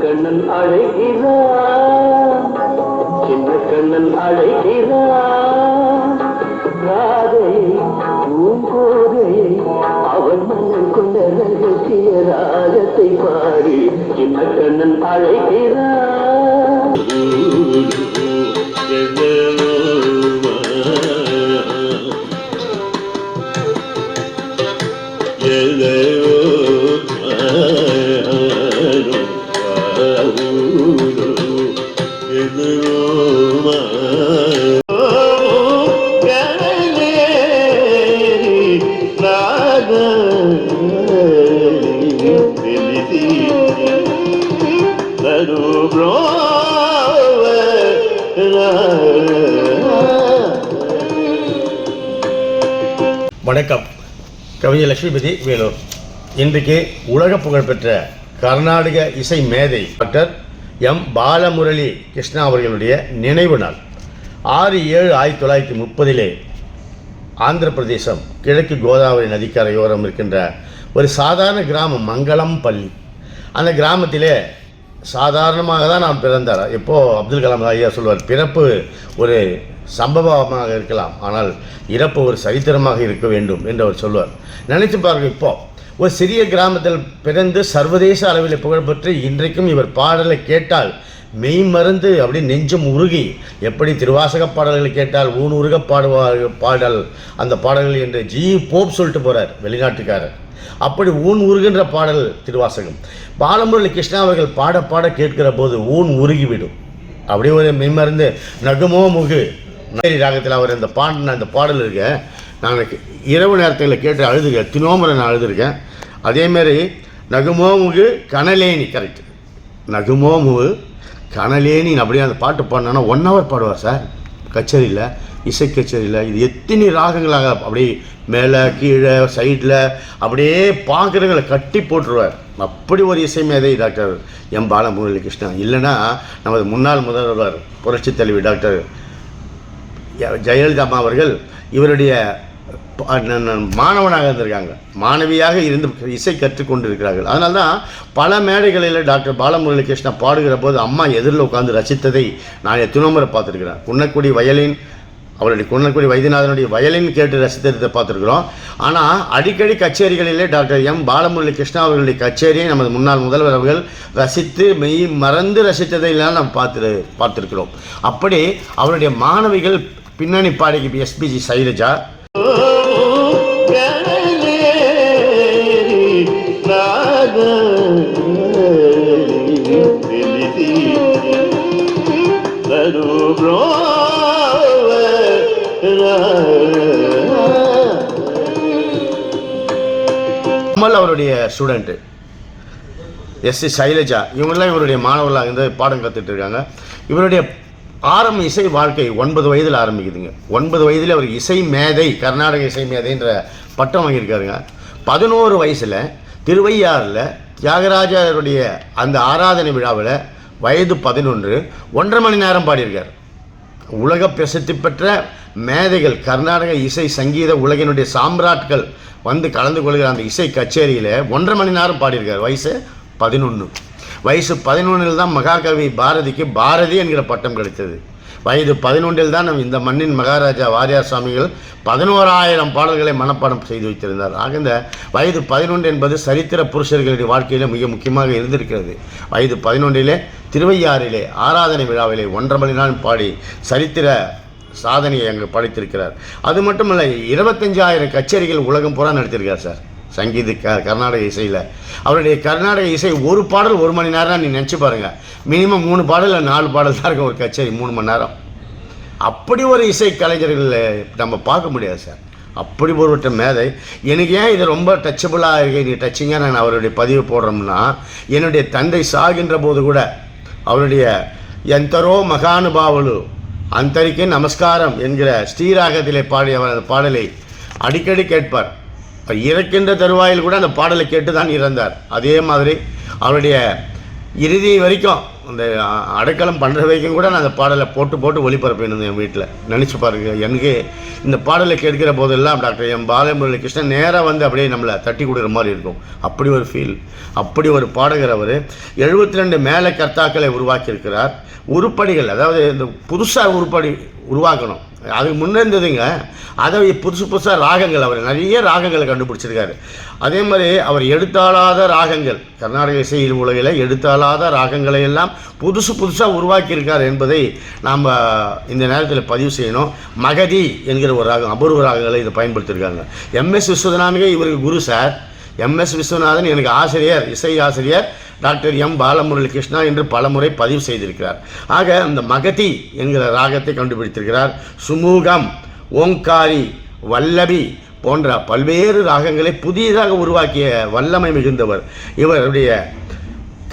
கண்ணன் அழைகிறான் சின்ன கண்ணன் அழைகிறான் ராதை பூங்கோதையை அவன் மன்னன் கொண்ட ரகசிய ராகத்தை பாடி சின்ன கண்ணன் அழைகிறான் Yeah, yeah. வணக்கம். கவிஞர் லட்சுமிபதி வேலூர். இன்றைக்கு உலக புகழ்பெற்ற கர்நாடக இசை மேதை டாக்டர் எம் பாலமுரளி கிருஷ்ணா அவர்களுடைய நினைவு நாள். ஆறு ஏழு ஆயிரத்தி தொள்ளாயிரத்தி முப்பதிலே ஆந்திர பிரதேசம் கிழக்கு கோதாவரி நதிக்கரையோரம் இருக்கின்ற ஒரு சாதாரண கிராமம் மங்களம் பள்ளி. அந்த கிராமத்திலே சாதாரணமாக தான் நான் பிறந்தார். இப்போது அப்துல் கலாம் ஐயா சொல்வார் பிறப்பு ஒரு சம்பவமாக இருக்கலாம் ஆனால் இறப்பு ஒரு சரித்திரமாக இருக்க வேண்டும் என்று அவர் சொல்வார். நினைத்து பாருங்க இப்போ ஒரு சிறிய கிராமத்தில் பிறந்து சர்வதேச அளவில் புகழ்பெற்று இன்றைக்கும் இவர் பாடலை கேட்டால் மெய் மருந்து அப்படி நெஞ்சம் உருகி. எப்படி திருவாசக பாடல்களை கேட்டால் ஊன் உருக பாடுவார் பாடல். அந்த பாடல்கள் என்று ஜி. போப் சொல்லிட்டு போகிறார் வெளிநாட்டுக்காரர். அப்படி ஊன் உருகின்ற பாடல் திருவாசகம். பாலமுரளி கிருஷ்ணா அவர்கள் பாட பாட கேட்கிற போது ஊன் உருகிவிடும். அப்படியே ஒரு மெய்மருந்து நகுமோ முகு. நகரி ராகத்தில் அவர் அந்த பாடின அந்த பாடல் இருக்க நான் இரவு நேரத்தில் கேட்டு அழுதுருக்கேன் தினோமரை நான் அழுதுருக்கேன் அதேமாரி நகுமோ முகு கனலேனி கரெக்ட் நகுமோ முகு கனலே நீ அப்படியே அந்த பாட்டு பாடினா ஒன் ஹவர் பாடுவார் சார் கச்சேரியில் இசை கச்சேரியில். இது எத்தனை ராகங்களாக அப்படியே மேலே கீழே சைடில் அப்படியே பார்க்குறவங்களை கட்டி போட்டுருவார். அப்படி ஒரு இசை மேதை டாக்டர் எம் பாலமுரளி கிருஷ்ணன். இல்லைன்னா நமது முன்னாள் முதல்வர் புரட்சித் தலைவி டாக்டர் ஜெயலலிதா அம்மா அவர்கள் இவருடைய மாணவனாக இருந்திருக்காங்க. மாணவியாக இருந்து இசை கற்றுக்கொண்டு இருக்கிறார்கள் அதனால தான் பல மேடைகளில் டாக்டர் பாலமுரளி கிருஷ்ணா பாடுகிற போது அம்மா எதிரில் உட்காந்து ரசித்ததை நான் எத்தனை முறை பார்த்துருக்கிறேன். குன்னக்குடி வயலின் அவருடைய குன்னக்குடி வைத்தியநாதனுடைய வயலின் கேட்டு ரசித்ததை பார்த்துருக்குறோம். ஆனால் அடிக்கடி கச்சேரிகளிலே டாக்டர் எம் பாலமுரளி கிருஷ்ணா அவர்களுடைய கச்சேரியை நமது முன்னாள் முதல்வர் அவர்கள் ரசித்து மெய் மறந்து ரசித்ததையெல்லாம் நாம் பார்த்து பார்த்துருக்கிறோம். அப்படி அவருடைய மாணவிகள் பின்னணி பாடகி எஸ்பிஜி சைலஜா கமல் அவருடைய ஸ்டூடெண்ட்டு எஸ் சி சைலஜா. இவங்கெல்லாம் இவருடைய மாணவர்களாக இருந்து பாடம் கற்றுட்டு இருக்காங்க. இவருடைய ஆரம்ப இசை வாழ்க்கை ஒன்பது வயதில் ஆரம்பிக்குதுங்க. ஒன்பது வயதில் அவர் இசை மேதை கர்நாடக இசை மேதைன்ற பட்டம் வாங்கியிருக்காருங்க. பதினோரு வயசில் திருவையாறில் தியாகராஜருடைய அந்த ஆராதனை விழாவில் வயது பதினொன்று ஒன்றரை மணி நேரம் பாடியிருக்கார். உலக பிரசித்தி பெற்ற மேதைகள் கர்நாடக இசை சங்கீத உலகினுடைய சாம்ராட்கள் வந்து கலந்து கொள்கிற அந்த இசை கச்சேரியில் ஒன்றரை மணி நேரம் பாடியிருக்கார். வயசு பதினொன்று வயசு பதினொன்றில் தான் மகாகவி பாரதிக்கு பாரதி என்கிற பட்டம் கிடைத்தது. வயது பதினொன்றில் தான் இந்த மண்ணின் மகாராஜா வாரியார் சுவாமிகள் பதினோராயிரம் பாடல்களை மனப்பாடம் செய்து வைத்திருந்தார். ஆக இந்த வயது பதினொன்று என்பது சரித்திர புருஷர்களுடைய வாழ்க்கையில் மிக முக்கியமாக இருந்திருக்கிறது. வயது பதினொன்றிலே திருவையாறிலே ஆராதனை விழாவிலே ஒன்றரை மணி நேரம் பாடி சரித்திர சாதனையை அங்கு படைத்திருக்கிறார். அது மட்டுமல்ல இருபத்தஞ்சாயிரம் கச்சேரிகள் உலகம் பூரா நடத்தியிருக்கார் சார். சங்கீத க கர்நாடக இசையில். அவருடைய கர்நாடக இசை ஒரு பாடல் ஒரு மணி நேரம் நீ நினச்சி பாருங்கள் மினிமம் மூணு பாடல் இல்லை நாலு பாடல் தான் இருக்கும் ஒரு கச்சேரி மூணு மணி நேரம். அப்படி ஒரு இசை கலைஞர்கள் நம்ம பார்க்க முடியாது சார். அப்படி ஒருவட்ட மேதை. எனக்கு ஏன் இது ரொம்ப டச்சபிளாக இருக்கு? நீ டச்சிங்காக நான் அவருடைய பதிவு போடுறோம்னா என்னுடைய தந்தை சாகின்ற போது கூட அவருடைய எந்தரோ மகானுபாவலு அந்தரிக்கு நமஸ்காரம் என்கிற ஸ்ரீராகத்திலே பாடிய அவர் அந்த பாடலை அடிக்கடி கேட்பார். இப்போ இறக்கின்ற தருவாயில் கூட அந்த பாடலை கேட்டு தான் இறந்தார். அதே மாதிரி அவருடைய இறுதி வரைக்கும் அந்த அடைக்கலம் பண்ணுற வரைக்கும் கூட நான் அந்த பாடலை போட்டு போட்டு ஒளிபரப்பினது என் வீட்டில் நினச்சி பாருங்கள் எனக்கு இந்த பாடலை கேட்கிற போதெல்லாம் டாக்டர் எம். பாலமுரளி கிருஷ்ணன் நேராக வந்து அப்படியே நம்மளை தட்டி கொடுக்குற மாதிரி இருக்கும். அப்படி ஒரு ஃபீல் அப்படி ஒரு பாடகர் அவர். எழுபத்தி ரெண்டு மேலே கர்த்தாக்களை உருவாக்கியிருக்கிறார். உருப்படிகள் அதாவது இந்த புதுசாக உருப்படி உருவாக்கணும். அதுக்கு முன்னே இருந்ததுங்க. அதை புதுசு புதுசாக ராகங்கள் அவர் நிறைய ராகங்களை கண்டுபிடிச்சிருக்காரு. அதே மாதிரி அவர் எடுத்தாளாத ராகங்கள் கர்நாடக இசையில் உலகில் எடுத்தாளாத ராகங்களை எல்லாம் புதுசு புதுசாக உருவாக்கியிருக்கார் என்பதை நாம் இந்த நேரத்தில் பதிவு செய்யணும். மகதி என்கிற ஒரு ராகம் அபூர்வ ராகங்களை இதை பயன்படுத்தியிருக்காங்க. எம்எஸ் விஸ்வநாதனுக்கு இவருக்கு குரு சார். எம்எஸ் விஸ்வநாதன் எனக்கு ஆசிரியர் இசை ஆசிரியர் டாக்டர் எம் பாலமுரளி கிருஷ்ணா என்று பலமுறை பதிவு செய்திருக்கிறார். ஆக அந்த மகதி என்கிற ராகத்தை கண்டுபிடித்திருக்கிறார். சுமூகம் ஓங்காரி வல்லபி போன்ற பல்வேறு ராகங்களை புதியதாக உருவாக்கிய வல்லமை மிகுந்தவர். இவருடைய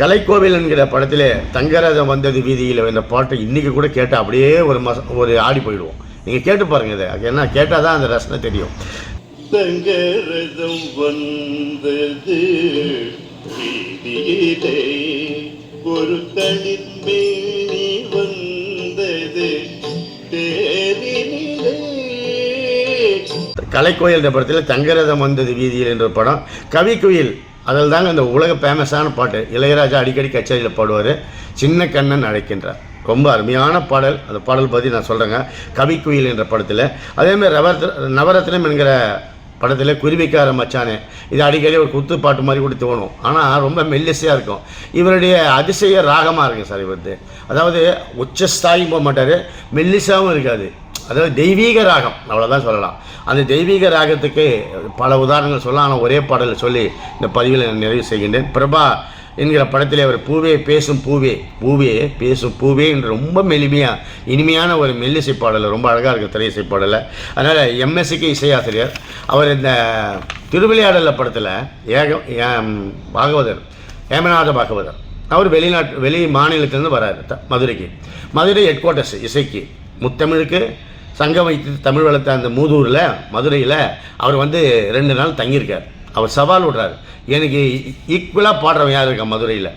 கலைக்கோவில் என்கிற படத்திலே தங்கரதம் வந்தது வீதியில் என்ற பாட்டை இன்றைக்கி கூட கேட்டால் அப்படியே ஒரு மச ஒரு ஆடி போயிடுவோம். நீங்கள் கேட்டு பாருங்கள் இதை. ஏன்னா என்ன? கேட்டால் தான் அந்த ரசனை தெரியும். தங்கரதம் வந்தது. வீதியிலே ஒரு தனிமேனி வந்தது. தேரினிலே. கலைக்கோயில் என்ற படத்தில் தங்கரதம் வந்தது வீதியில் என்ற படம். கவிக்குயில் அதில் தாங்க அந்த உலக ஃபேமஸான பாட்டு. இளையராஜா அடிக்கடி கச்சேரியில் பாடுவார். சின்ன கண்ணன் அழைக்கின்றார். ரொம்ப அருமையான பாடல். அந்த பாடல் பற்றி நான் சொல்கிறேங்க கவிக்குயில் என்ற படத்தில். அதேமாதிரி ரவரத் நவரத்னம் என்கிற படத்தில் குருவிக்கார மச்சானே. இது அடிக்கடி ஒரு குத்து பாட்டு மாதிரி கூட தோணும் ஆனால் ரொம்ப மெல்லிசையாக இருக்கும். இவருடைய அதிசய ராகமாக இருக்கும் சார் இவருது. அதாவது உச்சஸ்தாயும் போக மாட்டார். மெல்லிசாவும் இருக்காது. அதாவது தெய்வீக ராகம். அவ்வளோதான் சொல்லலாம். அந்த தெய்வீக ராகத்துக்கு பல உதாரணங்கள் சொல்லலாம். ஆனால் ஒரே பாடலை சொல்லி இந்த பதிவில் நான் நிறைவு செய்கின்றேன். பிரபா என்கிற படத்திலே அவர் பூவே பேசும் பூவே பூவே பேசும் பூவே என்று ரொம்ப மெளிமையாக இனிமையான ஒரு மெல்லிசை பாடலை ரொம்ப அழகாக இருக்குது திரையிசை பாடலை. அதனால் எம்எஸ்சிக்கு இசையாசிரியர். அவர் இந்த திருவிளையாடல படத்தில் ஏக பாகவதர் ஏமநாத பாகவதர். அவர் வெளிநாட்டு வெளி மாநிலத்திலேருந்து வராரு த- மதுரைக்கு. மதுரை ஹெட் குவார்ட்டர்ஸ் இசைக்கு. முத்தமிழுக்கு சங்கம் வைத்து தமிழ் வளர்த்த அந்த மூதூரில் மதுரையில் அவர் வந்து ரெண்டு நாள் தங்கியிருக்கார். அவர் சவால் விடுறார். எனக்கு ஈக்குவலாக பாடுறவன் யார் இருக்கா மதுரையில்?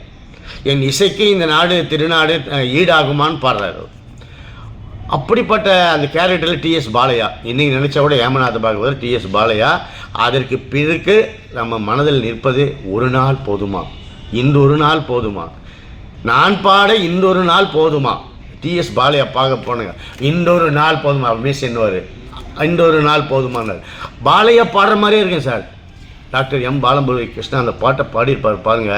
என் இசைக்கு இந்த நாடு திருநாடு ஈடாகுமான்னு பாடுறாரு அவர். அப்படிப்பட்ட அந்த கேரக்டரில் டிஎஸ் பாலையா? இன்னைக்கு நினச்சா கூட ஏமநாத பாகவதர் டிஎஸ் பாலையா? அதற்கு பிறகு நம்ம மனதில் நிற்பது ஒரு நாள் போதுமா? இன்றொரு நாள் போதுமா? நான் பாட இன்றொரு நாள் போதுமா? டிஎஸ் பாலையா பார்க்க போனுங்க. இன்னொரு நாள் போதுமா? மிஸ் என்னவார் இன்னொரு நாள் போதுமானார். பாலையா பாடுற மாதிரியே இருக்கேன் sir. Doctor M Balamurali Krishna அந்த பாட்டை பாடியிருப்பார் பாருங்க.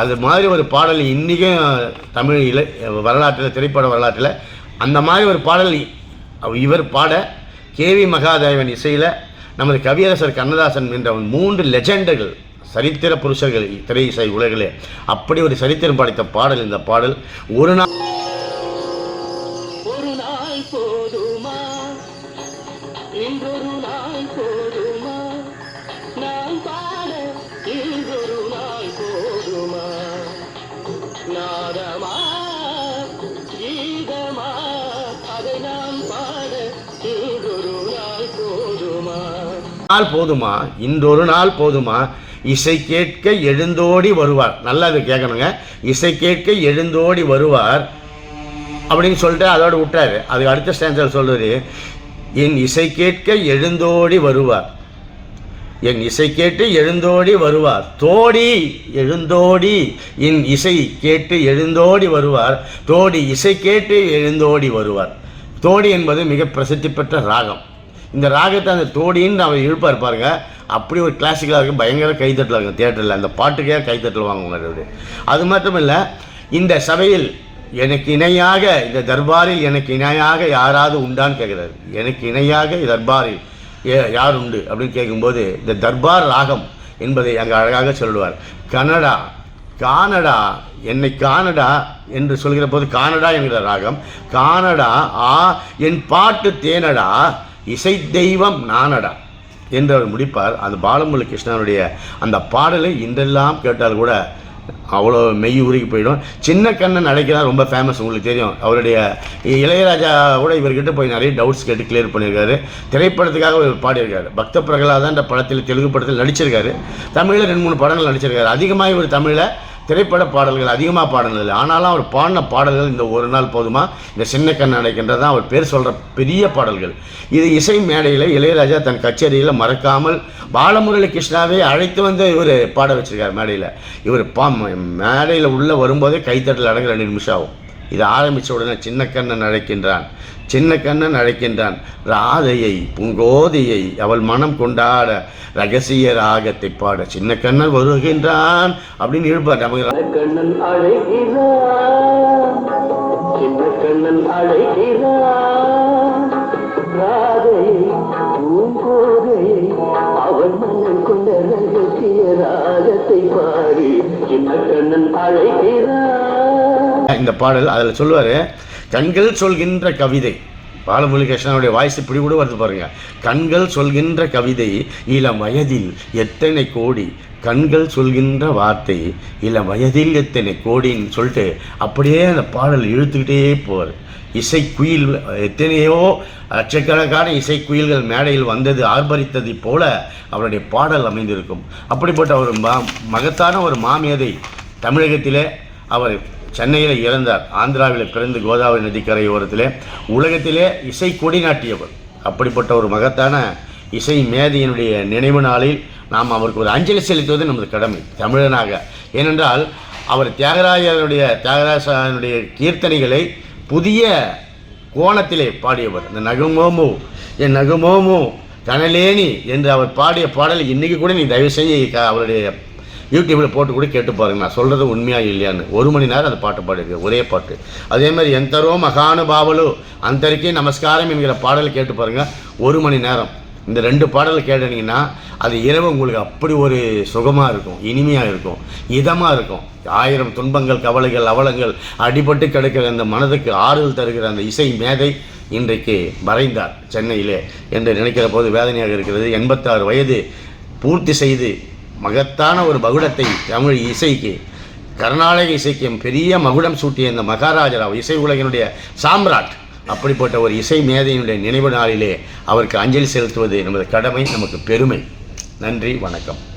அது மாதிரி ஒரு பாடல் இன்றைக்கும் தமிழ் இல வரலாற்றில் திரைப்பட வரலாற்றில் அந்த மாதிரி ஒரு பாடல் இவர் பாட கேவி மகாதேவன் இசையில் நமது கவியரசர் கண்ணதாசன் என்ற மூன்று லெஜெண்டுகள் சரித்திர புருஷர்கள் திரை இசை உலகிலே. அப்படி ஒரு சரித்திரம் படைத்த பாடல் இந்த பாடல். ஒரு நாள் ஒரு நாள் போதுமா? இன்றொரு நாள் போதுமா? நாள் போதுமா? இன்றொரு நாள் போதுமா? இசை கேட்க எழுந்தோடி வருவார். நல்லா இது கேட்கணுங்க. இசை கேட்க எழுந்தோடி வருவார் அப்படின்னு சொல்லிட்டு அதோட விட்டாரு அதுக்கு அடுத்த ஸ்டான்ஸில் சொல்றாரு என் இசை கேட்க எழுந்தோடி வருவார். என் இசை கேட்டு எழுந்தோடி வருவார். தோடி எழுந்தோடி என் இசை கேட்டு எழுந்தோடி வருவார். தோடி இசை கேட்டு எழுந்தோடி வருவார். தோடி என்பது மிக பிரசித்தி பெற்ற ராகம். இந்த ராகத்தை அந்த தோடின்னு அவர் இழுப்பார் பாருங்க. அப்படி ஒரு கிளாசிக்கலாக இருக்கும் பயங்கர கைத்தட்டல் இருக்கும் அந்த பாட்டுக்கே கைத்தட்டல் வாங்குவாங்க அது மட்டும் இல்லை இந்த சபையில் எனக்கு இணையாக இந்த தர்பாரில் எனக்கு இணையாக யாராவது உண்டான்னு கேட்குறாரு எனக்கு இணையாக தர்பாரில் ஏ- யார் உண்டு? அப்படின்னு கேட்கும்போது இந்த தர்பார் ராகம் என்பதை அங்கே அழகாக சொல்லுவார். கனடா கானடா என்னை கானடா என்று சொல்கிற போது கானடா என்கிற ராகம் கானடா ஆ என் பாட்டு தேனடா இசை தெய்வம் நானடா என்று அவர் முடிப்பார். அந்த பாலமுரளி கிருஷ்ணனுடைய அந்த பாடலை இன்றெல்லாம் கேட்டால் கூட அவ்வளோ மெய் உருகி போயிடும். சின்ன கண்ணன் அழைக்கிறார் ரொம்ப ஃபேமஸ் உங்களுக்கு தெரியும். அவருடைய இளையராஜா கூட இவர்கிட்ட போய் நிறைய டவுட்ஸ் கேட்டு கிளியர் பண்ணியிருக்காரு. திரைப்படத்துக்காக இவர் பாடியிருக்காரு. பக்த பிரகலாதன்ற படத்தில் தெலுங்கு படத்தில் நடிச்சிருக்காரு. தமிழில் ரெண்டு மூணு படங்கள் நடிச்சிருக்காரு. அதிகமாக இவர் தமிழில் திரைப்பட பாடல்கள் அதிகமாக பாடினதில்லை ஆனாலும் அவர் பாடின பாடல்கள் இந்த ஒரு நாள் போதுமா? இந்த சின்ன கண்ணடைக்கின்றது தான் அவர் பேர் சொல்கிற பெரிய பாடல்கள். இது இசை மேடையில் இளையராஜா தன் கச்சேரியில் மறக்காமல் பாலமுரளி கிருஷ்ணாவை அழைத்து வந்து இவர் பாட வச்சிருக்கார் மேடையில். இவர் பா மேடையில் உள்ளே வரும்போதே கைத்தட்டல் அடங்க ரெண்டு நிமிஷம் ஆகும். இது ஆரம்பித்த உடனே சின்னக்கண்ணன் அழைக்கின்றான். சின்னக்கண்ணன் அழைக்கின்றான். ராதையை பூங்கோதையை அவள் மனம் கொண்டாட ரகசிய ராகத்தை பாட சின்னக்கண்ணன் வருகின்றான் அப்படின்னு இருப்பார் நமக்கு கண்ணன் அழைக்கிறான். சின்ன கண்ணன் அழைக்கிறான். ராதையை பூங்கோதையை அவன் மன்னன் கொண்ட ரகசிய ராகத்தை பாடி சின்னக்கண்ணன் அழைக்கிறான். இந்த பாடல் அதில் சொல்லுவார் கண்கள் சொல்கின்ற கவிதை. பாலமுரளி கிருஷ்ணனுடைய வாய்ஸ் இப்படி கூட வருது பாருங்க. கண்கள் சொல்கின்ற கவிதை இளம் வயதில் எத்தனை கோடி? கண்கள் சொல்கின்ற வார்த்தை இளம் வயதில் எத்தனை கோடின்னு சொல்லிட்டு அப்படியே அந்த பாடல் இழுத்துக்கிட்டே போவார். இசைக்குயில் எத்தனையோ லட்சக்கணக்கான இசைக்குயில்கள் மேடையில் வந்தது ஆர்ப்பரித்ததை போல அவருடைய பாடல் அமைந்திருக்கும். அப்படிப்பட்ட ஒரு மா மகத்தான ஒரு மாமேதை தமிழகத்திலே அவர் சென்னையில் இறந்தார். ஆந்திராவில் பிறந்து கோதாவரி நதிக்கரையோரத்திலே உலகத்திலே இசை கொடி நாட்டியவர். அப்படிப்பட்ட ஒரு மகத்தான இசை மேதையினுடைய நினைவு நாளில் நாம் அவருக்கு ஒரு அஞ்சலி செலுத்துவது நமது கடமை தமிழனாக. ஏனென்றால் அவர் தியாகராஜனுடைய தியாகராஜனுடைய கீர்த்தனைகளை புதிய கோணத்திலே பாடியவர். இந்த நகுமோமு என் நகுமோமு கனலேனி என்று அவர் பாடிய பாடலை இன்றைக்கி கூட நீ தயவு செய்ய க- அவருடைய யூடியூப்பில் போட்டு கூட கேட்டு பாருங்கள் நான் சொல்கிறது உண்மையாக இல்லையான்னு. ஒரு மணி நேரம் அந்த பாட்டு பாடியிருக்கு. ஒரே பாட்டு. அதே மாதிரி எந்தரோ மகானுபாவலு அந்தரிக்கே நமஸ்காரம் என்கிற பாடல் கேட்டு பாருங்கள் ஒரு மணி நேரம். இந்த ரெண்டு பாடலை கேட்டீங்கன்னா அது இரவு உங்களுக்கு அப்படி ஒரு சுகமாக இருக்கும். இனிமையாக இருக்கும். இதமாக இருக்கும். ஆயிரம் துன்பங்கள் கவலைகள் அவலங்கள் அடிபட்டு கிடக்கிற அந்த மனதுக்கு ஆறுதல் தருகிற அந்த இசை மேதை இன்றைக்கு மறைந்தார் சென்னையிலே. என்று நினைக்கிற போது வேதனையாக இருக்கிறது. எண்பத்தாறு வயது பூர்த்தி செய்து மகத்தான ஒரு மகுடத்தை தமிழ் இசைக்கு கர்நாடக இசைக்கு பெரிய மகுடம் சூட்டிய இந்த மகாராஜராவ் இசை உலகினுடைய சாம்ராட் அப்படிப்பட்ட ஒரு இசை மேதையினுடைய நினைவு நாளிலே அவருக்கு அஞ்சலி செலுத்துவது நமது கடமை நமக்கு பெருமை. நன்றி வணக்கம்.